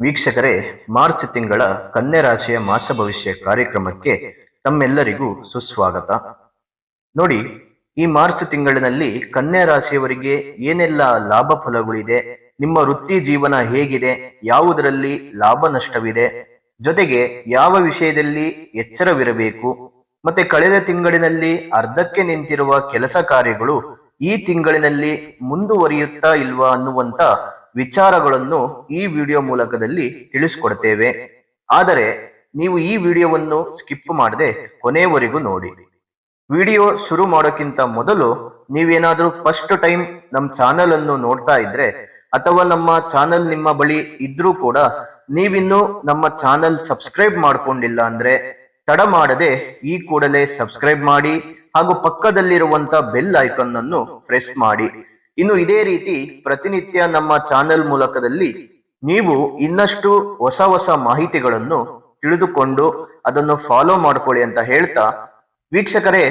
ವೀಕ್ಷಕರೇ, ಮಾರ್ಚ್ ತಿಂಗಳ ಕನ್ಯರಾಶಿಯ ಮಾಸ ಭವಿಷ್ಯ ಕಾರ್ಯಕ್ರಮಕ್ಕೆ ತಮ್ಮೆಲ್ಲರಿಗೂ ಸುಸ್ವಾಗತ. ನೋಡಿ, ಈ ಮಾರ್ಚ್ ತಿಂಗಳಿನಲ್ಲಿ ಕನ್ಯಾ ರಾಶಿಯವರಿಗೆ ಏನೆಲ್ಲ ಲಾಭ ಫಲಗಳಿದೆ, ನಿಮ್ಮ ವೃತ್ತಿ ಜೀವನ ಹೇಗಿದೆ, ಯಾವುದರಲ್ಲಿ ಲಾಭ ನಷ್ಟವಿದೆ ಜೊತೆಗೆ ಯಾವ ವಿಷಯದಲ್ಲಿ ಎಚ್ಚರವಿರಬೇಕು? ಮತ್ತೆ ಕಳೆದ ತಿಂಗಳಿನಲ್ಲಿ ಅರ್ಧಕ್ಕೆ ನಿಂತಿರುವ ಕೆಲಸ ಕಾರ್ಯಗಳು ಈ ತಿಂಗಳಿನಲ್ಲಿ ಮುಂದುವರಿಯುತ್ತಾ ಇಲ್ವಾ ಅನ್ನುವಂತ ವಿಚಾರಗಳನ್ನು ಈ ವಿಡಿಯೋ ಮೂಲಕದಲ್ಲಿ ತಿಳಿಸ್ಕೊಡ್ತೇವೆ. ಆದರೆ ನೀವು ಈ ವಿಡಿಯೋವನ್ನು ಸ್ಕಿಪ್ ಮಾಡದೆ ಕೊನೆಯವರೆಗೂ ನೋಡಿ. ವಿಡಿಯೋ ಶುರು ಮಾಡೋಕ್ಕಿಂತ ಮೊದಲು ನೀವೇನಾದ್ರೂ ಫಸ್ಟ್ ಟೈಮ್ ನಮ್ಮ ಚಾನೆಲ್ ಅನ್ನು ನೋಡ್ತಾ ಇದ್ರೆ ಅಥವಾ ನಮ್ಮ ಚಾನೆಲ್ ನಿಮ್ಮ ಬಳಿ ಇದ್ರೂ ಕೂಡ ನೀವಿನ್ನು ನಮ್ಮ ಚಾನೆಲ್ ಸಬ್ಸ್ಕ್ರೈಬ್ ಮಾಡ್ಕೊಂಡಿಲ್ಲ ಅಂದ್ರೆ ತಡ ಮಾಡದೆ ಈ ಕೂಡಲೇ ಸಬ್ಸ್ಕ್ರೈಬ್ ಮಾಡಿ ಹಾಗೂ ಪಕ್ಕದಲ್ಲಿರುವಂತ ಬೆಲ್ ಐಕನ್ ಅನ್ನು ಪ್ರೆಸ್ ಮಾಡಿ. ಇನ್ನು ಇದೇ ರೀತಿ ಪ್ರತಿನಿತ್ಯ ನಮ್ಮ ಚಾನೆಲ್ ಮೂಲಕದಲ್ಲಿ ನೀವು ಇನ್ನಷ್ಟು ಹೊಸ ಹೊಸ ಮಾಹಿತಿಗಳನ್ನು ತಿಳಿದುಕೊಂಡು ಅದನ್ನು ಫಾಲೋ ಮಾಡ್ಕೊಳ್ಳಿ ಅಂತ ಹೇಳ್ತಾ, ವೀಕ್ಷಕರೇ,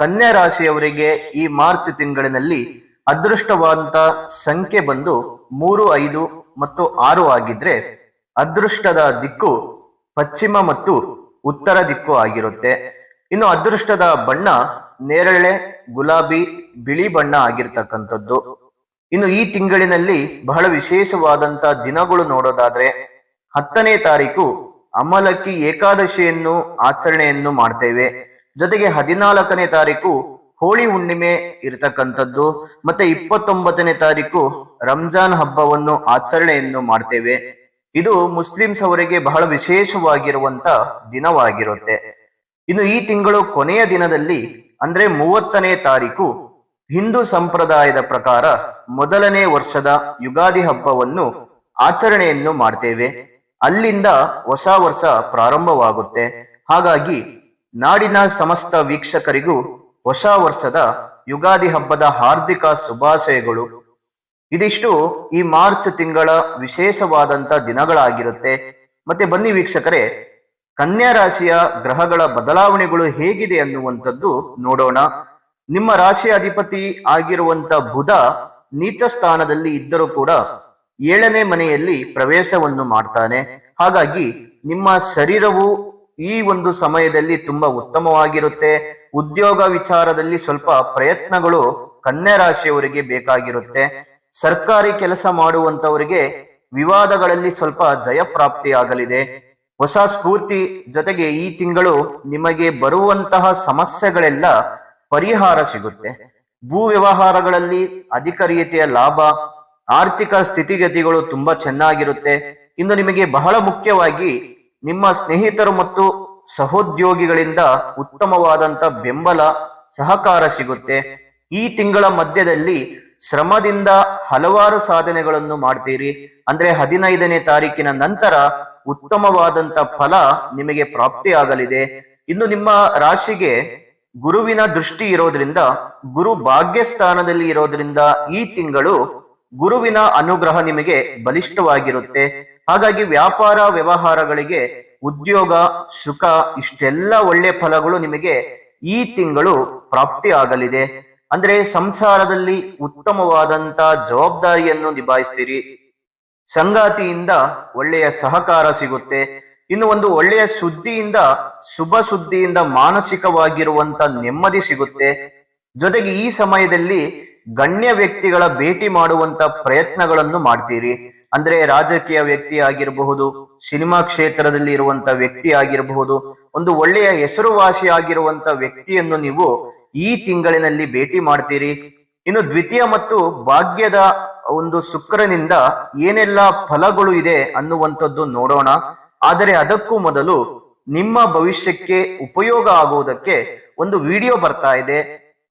ಕನ್ಯಾ ರಾಶಿಯವರಿಗೆ ಈ ಮಾರ್ಚ್ ತಿಂಗಳಿನಲ್ಲಿ ಅದೃಷ್ಟವಾದಂತ ಸಂಖ್ಯೆ ಬಂದು ಮೂರು, ಐದು ಮತ್ತು ಆರು ಆಗಿದ್ರೆ ಅದೃಷ್ಟದ ದಿಕ್ಕು ಪಶ್ಚಿಮ ಮತ್ತು ಉತ್ತರ ದಿಕ್ಕು ಆಗಿರುತ್ತೆ. ಇನ್ನು ಅದೃಷ್ಟದ ಬಣ್ಣ ನೇರಳೆ, ಗುಲಾಬಿ, ಬಿಳಿ ಬಣ್ಣ ಆಗಿರ್ತಕ್ಕಂಥದ್ದು. ಇನ್ನು ಈ ತಿಂಗಳಿನಲ್ಲಿ ಬಹಳ ವಿಶೇಷವಾದಂತ ದಿನಗಳು ನೋಡೋದಾದ್ರೆ ಹತ್ತನೇ ತಾರೀಕು ಅಮಲಕ್ಕಿ ಏಕಾದಶಿಯನ್ನು ಆಚರಣೆಯನ್ನು ಮಾಡ್ತೇವೆ. ಜೊತೆಗೆ ಹದಿನಾಲ್ಕನೇ ತಾರೀಕು ಹೋಳಿ ಹುಣ್ಣಿಮೆ ಇರತಕ್ಕಂಥದ್ದು. ಮತ್ತೆ ಇಪ್ಪತ್ತೊಂಬತ್ತನೇ ತಾರೀಕು ರಂಜಾನ್ ಹಬ್ಬವನ್ನು ಆಚರಣೆಯನ್ನು ಮಾಡ್ತೇವೆ. ಇದು ಮುಸ್ಲಿಮ್ಸ್ ಅವರಿಗೆ ಬಹಳ ವಿಶೇಷವಾಗಿರುವಂತ ದಿನವಾಗಿರುತ್ತೆ. ಇನ್ನು ಈ ತಿಂಗಳು ಕೊನೆಯ ದಿನದಲ್ಲಿ, ಅಂದ್ರೆ ಮೂವತ್ತನೇ ತಾರೀಕು, ಹಿಂದೂ ಸಂಪ್ರದಾಯದ ಪ್ರಕಾರ ಮೊದಲನೇ ವರ್ಷದ ಯುಗಾದಿ ಹಬ್ಬವನ್ನು ಆಚರಣೆಯನ್ನು ಮಾಡ್ತೇವೆ. ಅಲ್ಲಿಂದ ಹೊಸ ವರ್ಷ ಪ್ರಾರಂಭವಾಗುತ್ತೆ. ಹಾಗಾಗಿ ನಾಡಿನ ಸಮಸ್ತ ವೀಕ್ಷಕರಿಗೂ ಹೊಸ ವರ್ಷದ ಯುಗಾದಿ ಹಬ್ಬದ ಹಾರ್ದಿಕ ಶುಭಾಶಯಗಳು. ಇದಿಷ್ಟು ಈ ಮಾರ್ಚ್ ತಿಂಗಳ ವಿಶೇಷವಾದಂತ ದಿನಗಳಾಗಿರುತ್ತೆ. ಮತ್ತೆ ಬನ್ನಿ ವೀಕ್ಷಕರೇ, ಕನ್ಯಾ ರಾಶಿಯ ಗ್ರಹಗಳ ಬದಲಾವಣೆಗಳು ಹೇಗಿದೆ ಅನ್ನುವಂಥದ್ದು ನೋಡೋಣ. ನಿಮ್ಮ ರಾಶಿಯ ಅಧಿಪತಿ ಆಗಿರುವಂತ ಬುಧ ನೀಚ ಸ್ಥಾನದಲ್ಲಿ ಇದ್ದರೂ ಕೂಡ ಏಳನೇ ಮನೆಯಲ್ಲಿ ಪ್ರವೇಶವನ್ನು ಮಾಡ್ತಾನೆ. ಹಾಗಾಗಿ ನಿಮ್ಮ ಶರೀರವು ಈ ಒಂದು ಸಮಯದಲ್ಲಿ ತುಂಬಾ ಉತ್ತಮವಾಗಿರುತ್ತೆ. ಉದ್ಯೋಗ ವಿಚಾರದಲ್ಲಿ ಸ್ವಲ್ಪ ಪ್ರಯತ್ನಗಳು ಕನ್ಯಾ ರಾಶಿಯವರಿಗೆ ಬೇಕಾಗಿರುತ್ತೆ. ಸರ್ಕಾರಿ ಕೆಲಸ ಮಾಡುವಂತವರಿಗೆ ವಿವಾದಗಳಲ್ಲಿ ಸ್ವಲ್ಪ ಜಯಪ್ರಾಪ್ತಿ ಆಗಲಿದೆ ಹೊಸ ಸ್ಫೂರ್ತಿ ಜೊತೆಗೆ ಈ ತಿಂಗಳು ನಿಮಗೆ ಬರುವಂತಹ ಸಮಸ್ಯೆಗಳೆಲ್ಲ ಪರಿಹಾರ ಸಿಗುತ್ತೆ. ಭೂ ವ್ಯವಹಾರಗಳಲ್ಲಿ ಅಧಿಕ ರೀತಿಯ ಲಾಭ, ಆರ್ಥಿಕ ಸ್ಥಿತಿಗತಿಗಳು ತುಂಬಾ ಚೆನ್ನಾಗಿರುತ್ತೆ. ಇನ್ನು ನಿಮಗೆ ಬಹಳ ಮುಖ್ಯವಾಗಿ ನಿಮ್ಮ ಸ್ನೇಹಿತರು ಮತ್ತು ಸಹೋದ್ಯೋಗಿಗಳಿಂದ ಉತ್ತಮವಾದಂತ ಬೆಂಬಲ, ಸಹಕಾರ ಸಿಗುತ್ತೆ. ಈ ತಿಂಗಳ ಮಧ್ಯದಲ್ಲಿ ಶ್ರಮದಿಂದ ಹಲವಾರು ಸಾಧನೆಗಳನ್ನು ಮಾಡ್ತೀರಿ. ಅಂದ್ರೆ ಹದಿನೈದನೇ ತಾರೀಕಿನ ನಂತರ ಉತ್ತಮವಾದಂತ ಫಲ ನಿಮಗೆ ಪ್ರಾಪ್ತಿಯಾಗಲಿದೆ. ಇನ್ನು ನಿಮ್ಮ ರಾಶಿಗೆ ಗುರುವಿನ ದೃಷ್ಟಿ ಇರೋದ್ರಿಂದ, ಗುರು ಭಾಗ್ಯ ಸ್ಥಾನದಲ್ಲಿ ಇರೋದ್ರಿಂದ ಈ ತಿಂಗಳು ಗುರುವಿನ ಅನುಗ್ರಹ ನಿಮಗೆ ಬಲಿಷ್ಠವಾಗಿರುತ್ತೆ. ಹಾಗಾಗಿ ವ್ಯಾಪಾರ ವ್ಯವಹಾರಗಳಿಗೆ ಉದ್ಯೋಗ, ಸುಖ ಇಷ್ಟೆಲ್ಲ ಒಳ್ಳೆ ಫಲಗಳು ನಿಮಗೆ ಈ ತಿಂಗಳು ಪ್ರಾಪ್ತಿ ಆಗಲಿದೆ. ಅಂದ್ರೆ ಸಂಸಾರದಲ್ಲಿ ಉತ್ತಮವಾದಂತ ಜವಾಬ್ದಾರಿಯನ್ನು ನಿಭಾಯಿಸ್ತೀರಿ. ಸಂಗಾತಿಯಿಂದ ಒಳ್ಳೆಯ ಸಹಕಾರ ಸಿಗುತ್ತೆ. ಇನ್ನು ಒಂದು ಒಳ್ಳೆಯ ಸುದ್ದಿಯಿಂದ, ಶುಭ ಸುದ್ದಿಯಿಂದ ಮಾನಸಿಕವಾಗಿರುವಂತ ನೆಮ್ಮದಿ ಸಿಗುತ್ತೆ. ಜೊತೆಗೆ ಈ ಸಮಯದಲ್ಲಿ ಗಣ್ಯ ವ್ಯಕ್ತಿಗಳ ಭೇಟಿ ಮಾಡುವಂತ ಪ್ರಯತ್ನಗಳನ್ನು ಮಾಡ್ತೀರಿ. ಅಂದ್ರೆ ರಾಜಕೀಯ ವ್ಯಕ್ತಿ ಆಗಿರಬಹುದು, ಸಿನಿಮಾ ಕ್ಷೇತ್ರದಲ್ಲಿ ಇರುವಂತ ವ್ಯಕ್ತಿ ಆಗಿರಬಹುದು, ಒಂದು ಒಳ್ಳೆಯ ಹೆಸರುವಾಸಿ ಆಗಿರುವಂತ ವ್ಯಕ್ತಿಯನ್ನು ನೀವು ಈ ತಿಂಗಳಿನಲ್ಲಿ ಭೇಟಿ ಮಾಡ್ತೀರಿ. ಇನ್ನು ದ್ವಿತೀಯ ಮತ್ತು ಭಾಗ್ಯದ ಒಂದು ಶುಕ್ರನಿಂದ ಏನೆಲ್ಲ ಫಲಗಳು ಇದೆ ಅನ್ನುವಂಥದ್ದು ನೋಡೋಣ. ಆದರೆ ಅದಕ್ಕೂ ಮೊದಲು ನಿಮ್ಮ ಭವಿಷ್ಯಕ್ಕೆ ಉಪಯೋಗ ಆಗುವುದಕ್ಕೆ ಒಂದು ವಿಡಿಯೋ ಬರ್ತಾ ಇದೆ.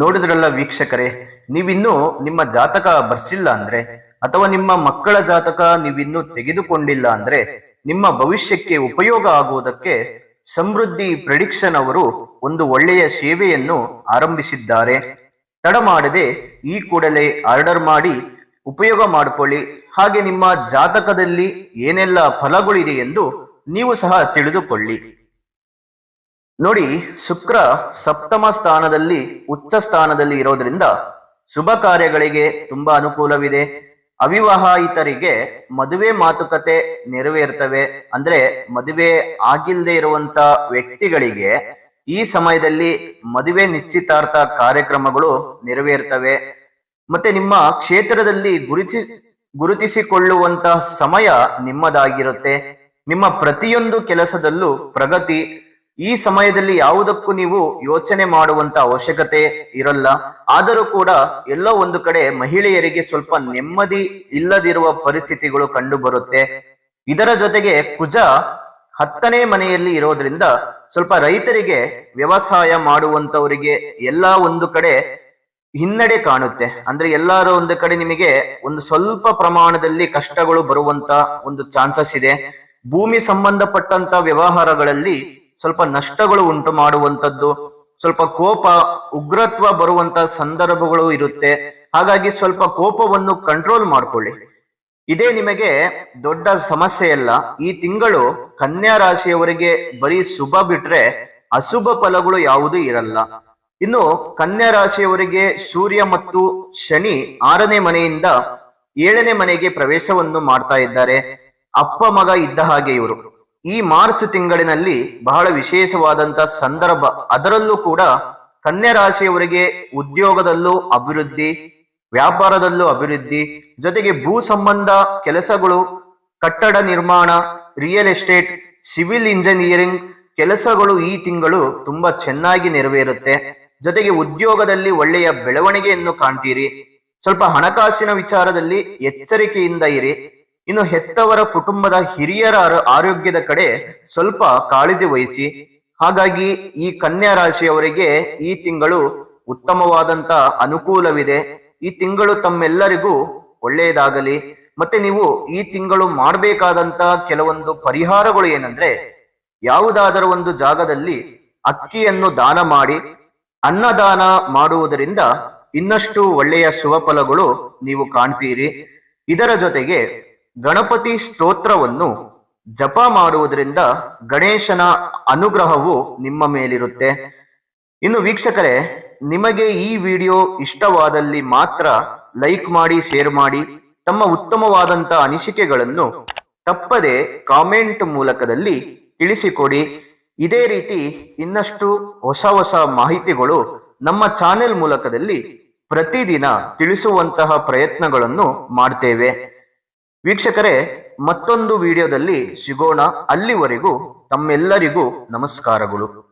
ನೋಡಿದ್ರಲ್ಲ ವೀಕ್ಷಕರೇ, ನೀವಿನ್ನೂ ನಿಮ್ಮ ಜಾತಕ ಬರ್ಸಿಲ್ಲ ಅಂದ್ರೆ, ಅಥವಾ ನಿಮ್ಮ ಮಕ್ಕಳ ಜಾತಕ ನೀವಿನ್ನೂ ತೆಗೆದುಕೊಂಡಿಲ್ಲ ಅಂದ್ರೆ, ನಿಮ್ಮ ಭವಿಷ್ಯಕ್ಕೆ ಉಪಯೋಗ ಆಗುವುದಕ್ಕೆ ಸಮೃದ್ಧಿ ಪ್ರೆಡಿಕ್ಷನ್ ಅವರು ಒಂದು ಒಳ್ಳೆಯ ಸೇವೆಯನ್ನು ಆರಂಭಿಸಿದ್ದಾರೆ. ತಡ ಮಾಡದೆ ಈ ಕೂಡಲೇ ಆರ್ಡರ್ ಮಾಡಿ ಉಪಯೋಗ ಮಾಡಿಕೊಳ್ಳಿ. ಹಾಗೆ ನಿಮ್ಮ ಜಾತಕದಲ್ಲಿ ಏನೆಲ್ಲ ಫಲಗಳಿದೆ ಎಂದು ನೀವು ಸಹ ತಿಳಿದುಕೊಳ್ಳಿ. ನೋಡಿ, ಶುಕ್ರ ಸಪ್ತಮ ಸ್ಥಾನದಲ್ಲಿ, ಉಚ್ಚ ಸ್ಥಾನದಲ್ಲಿ ಇರೋದ್ರಿಂದ ಶುಭ ಕಾರ್ಯಗಳಿಗೆ ತುಂಬಾ ಅನುಕೂಲವಿದೆ. ಅವಿವಾಹಿತರಿಗೆ ಮದುವೆ ಮಾತುಕತೆ ನೆರವೇರ್ತವೆ. ಅಂದ್ರೆ ಮದುವೆ ಆಗಿಲ್ಲದೆ ಇರುವಂತ ವ್ಯಕ್ತಿಗಳಿಗೆ ಈ ಸಮಯದಲ್ಲಿ ಮದುವೆ ನಿಶ್ಚಿತಾರ್ಥ ಕಾರ್ಯಕ್ರಮಗಳು ನೆರವೇರ್ತವೆ. ಮತ್ತೆ ನಿಮ್ಮ ಕ್ಷೇತ್ರದಲ್ಲಿ ಗುರುತಿ ಗುರುತಿಸಿಕೊಳ್ಳುವಂತ ಸಮಯ ನಿಮ್ಮದಾಗಿರುತ್ತೆ. ನಿಮ್ಮ ಪ್ರತಿಯೊಂದು ಕೆಲಸದಲ್ಲೂ ಪ್ರಗತಿ ಈ ಸಮಯದಲ್ಲಿ ಯಾವುದಕ್ಕೂ ನೀವು ಯೋಚನೆ ಮಾಡುವಂತ ಅವಶ್ಯಕತೆ ಇರಲ್ಲ. ಆದರೂ ಕೂಡ ಎಲ್ಲೋ ಒಂದು ಕಡೆ ಮಹಿಳೆಯರಿಗೆ ಸ್ವಲ್ಪ ನೆಮ್ಮದಿ ಇಲ್ಲದಿರುವ ಪರಿಸ್ಥಿತಿಗಳು ಕಂಡು ಬರುತ್ತೆ ಇದರ ಜೊತೆಗೆ ಕುಜ ಹತ್ತನೇ ಮನೆಯಲ್ಲಿ ಇರೋದ್ರಿಂದ ಸ್ವಲ್ಪ ರೈತರಿಗೆ ವ್ಯವಸಾಯ ಮಾಡುವಂತವರಿಗೆ ಎಲ್ಲ ಒಂದು ಕಡೆ ಹಿನ್ನಡೆ ಕಾಣುತ್ತೆ. ಅಂದ್ರೆ ಎಲ್ಲರೂ ಒಂದು ಕಡೆ ನಿಮಗೆ ಒಂದು ಸ್ವಲ್ಪ ಪ್ರಮಾಣದಲ್ಲಿ ಕಷ್ಟಗಳು ಬರುವಂತ ಒಂದು ಚಾನ್ಸಸ್ ಇದೆ. ಭೂಮಿ ಸಂಬಂಧಪಟ್ಟಂತ ವ್ಯವಹಾರಗಳಲ್ಲಿ ಸ್ವಲ್ಪ ನಷ್ಟಗಳು ಉಂಟು ಮಾಡುವಂಥದ್ದು, ಸ್ವಲ್ಪ ಕೋಪ, ಉಗ್ರತ್ವ ಬರುವಂತ ಸಂದರ್ಭಗಳು ಇರುತ್ತೆ. ಹಾಗಾಗಿ ಸ್ವಲ್ಪ ಕೋಪವನ್ನು ಕಂಟ್ರೋಲ್ ಮಾಡ್ಕೊಳ್ಳಿ. ಇದೇ ನಿಮಗೆ ದೊಡ್ಡ ಸಮಸ್ಯೆ ಅಲ್ಲ ಈ ತಿಂಗಳು ಕನ್ಯಾ ರಾಶಿಯವರಿಗೆ ಬರೀ ಶುಭ ಬಿಟ್ರೆ ಅಶುಭ ಫಲಗಳು ಯಾವುದೂ ಇರಲ್ಲ. ಇನ್ನು ಕನ್ಯಾ ರಾಶಿಯವರಿಗೆ ಸೂರ್ಯ ಮತ್ತು ಶನಿ ಆರನೇ ಮನೆಯಿಂದ ಏಳನೇ ಮನೆಗೆ ಪ್ರವೇಶವನ್ನು ಮಾಡ್ತಾ ಇದ್ದಾರೆ. ಅಪ್ಪ, ಮಗ ಇದ್ದ ಹಾಗೆ ಇವರು. ಈ ಮಾರ್ಚ್ ತಿಂಗಳಿನಲ್ಲಿ ಬಹಳ ವಿಶೇಷವಾದಂತ ಸಂದರ್ಭ. ಅದರಲ್ಲೂ ಕೂಡ ಕನ್ಯಾ ರಾಶಿಯವರಿಗೆ ಉದ್ಯೋಗದಲ್ಲೂ ಅಭಿವೃದ್ಧಿ, ವ್ಯಾಪಾರದಲ್ಲೂ ಅಭಿವೃದ್ಧಿ, ಜೊತೆಗೆ ಭೂ ಸಂಬಂಧ ಕೆಲಸಗಳು, ಕಟ್ಟಡ ನಿರ್ಮಾಣ ರಿಯಲ್ ಎಸ್ಟೇಟ್ ಸಿವಿಲ್ ಇಂಜಿನಿಯರಿಂಗ್ ಕೆಲಸಗಳು ಈ ತಿಂಗಳು ತುಂಬಾ ಚೆನ್ನಾಗಿ ನೆರವೇರುತ್ತೆ. ಜೊತೆಗೆ ಉದ್ಯೋಗದಲ್ಲಿ ಒಳ್ಳೆಯ ಬೆಳವಣಿಗೆಯನ್ನು ಕಾಣ್ತೀರಿ. ಸ್ವಲ್ಪ ಹಣಕಾಸಿನ ವಿಚಾರದಲ್ಲಿ ಎಚ್ಚರಿಕೆಯಿಂದ ಇರಿ. ಇನ್ನು ಹೆತ್ತವರ ಕುಟುಂಬದ ಹಿರಿಯರ ಆರೋ- ಆರೋಗ್ಯದ ಕಡೆ ಸ್ವಲ್ಪ ಕಾಳಜಿ ವಹಿಸಿ. ಹಾಗಾಗಿ ಈ ಕನ್ಯಾ ರಾಶಿಯವರಿಗೆ ಈ ತಿಂಗಳು ಉತ್ತಮವಾದಂತ ಅನುಕೂಲವಿದೆ. ಈ ತಿಂಗಳು ತಮ್ಮೆಲ್ಲರಿಗೂ ಒಳ್ಳೆಯದಾಗಲಿ. ಮತ್ತೆ ನೀವು ಈ ತಿಂಗಳು ಮಾಡಬೇಕಾದಂತ ಕೆಲವೊಂದು ಪರಿಹಾರಗಳು ಏನಂದ್ರೆ, ಯಾವುದಾದರೂ ಒಂದು ಜಾಗದಲ್ಲಿ ಅಕ್ಕಿಯನ್ನು ದಾನ ಮಾಡಿ, ಅನ್ನದಾನ ಮಾಡುವುದರಿಂದ ಇನ್ನಷ್ಟು ಒಳ್ಳೆಯ ಶುಭ ಫಲಗಳು ನೀವು ಕಾಣ್ತೀರಿ. ಇದರ ಜೊತೆಗೆ ಗಣಪತಿ ಸ್ತೋತ್ರವನ್ನು ಜಪ ಮಾಡುವುದರಿಂದ ಗಣೇಶನ ಅನುಗ್ರಹವು ನಿಮ್ಮ ಮೇಲಿರುತ್ತೆ. ಇನ್ನು ವೀಕ್ಷಕರೇ, ನಿಮಗೆ ಈ ವಿಡಿಯೋ ಇಷ್ಟವಾದಲ್ಲಿ ಮಾತ್ರ ಲೈಕ್ ಮಾಡಿ, ಶೇರ್ ಮಾಡಿ, ತಮ್ಮ ಉತ್ತಮವಾದಂತ ಅನಿಸಿಕೆಗಳನ್ನು ತಪ್ಪದೆ ಕಾಮೆಂಟ್ ಮೂಲಕದಲ್ಲಿ ತಿಳಿಸಿಕೊಡಿ. ಇದೇ ರೀತಿ ಇನ್ನಷ್ಟು ಹೊಸ ಹೊಸ ಮಾಹಿತಿಗಳು ನಮ್ಮ ಚಾನೆಲ್ ಮೂಲಕದಲ್ಲಿ ಪ್ರತಿದಿನ ತಿಳಿಸುವಂತಹ ಪ್ರಯತ್ನಗಳನ್ನು ಮಾಡ್ತೇವೆ. ವೀಕ್ಷಕರೇ ಮತ್ತೊಂದು ವಿಡಿಯೋದಲ್ಲಿ ಸಿಗೋಣ. ಅಲ್ಲಿವರೆಗೂ ತಮ್ಮೆಲ್ಲರಿಗೂ ನಮಸ್ಕಾರಗಳು.